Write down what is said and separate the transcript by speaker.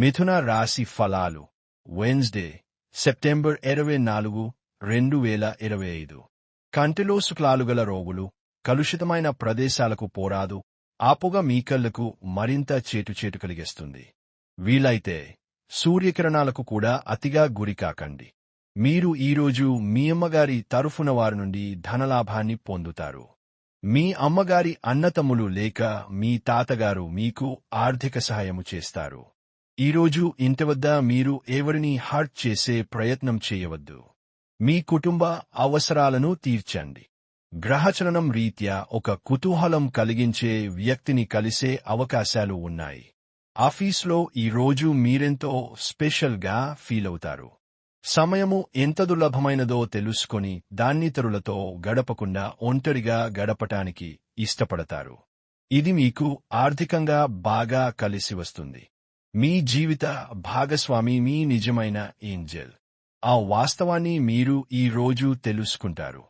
Speaker 1: మిథున రాశి ఫలాలు. వెన్స్డే సెప్టెంబర్ ఇరవై నాలుగు రెండు వేల ఇరవై ఐదు. కంటిలో శుక్లాలు గల రోగులు కలుషితమైన ప్రదేశాలకు పోరాదు ఆపుగా మీ కళ్ళకు మరింత చేటుచేటు కలిగిస్తుంది. వీలైతే సూర్యకిరణాలకు కూడా అతిగా గురికాకండి మీరు ఈరోజు మీ అమ్మగారి తరఫున వారి నుండి ధనలాభాన్ని పొందుతారు. మీ అమ్మగారి అన్నతమ్ములు లేక మీ తాతగారు మీకు ఆర్థిక సహాయము చేస్తారు. ఈరోజు ఇంటి వద్ద మీరు ఎవరిని హర్ట్ చేసే ప్రయత్నం చేయవద్దు. మీ కుటుంబ అవసరాలను తీర్చండి. గ్రహచలనం రీత్యా ఒక కుతూహలం కలిగించే వ్యక్తిని కలిసే అవకాశాలు ఉన్నాయి. ఆఫీస్లో ఈరోజు మీరెంతో స్పెషల్గా ఫీల్ అవుతారు. సమయము ఎంత దుర్లభమైనదో తెలుసుకొని దాన్నితరులతో గడపకుండా ఒంటరిగా గడపటానికి ఇష్టపడతారు. ఇది మీకు ఆర్థికంగా బాగా కలిసి వస్తుంది. మీ జీవిత భాగస్వామి మీ నిజమైన ఏంజెల్. ఆ వాస్తవాన్ని మీరు ఈ రోజు తెలుసుకుంటారు.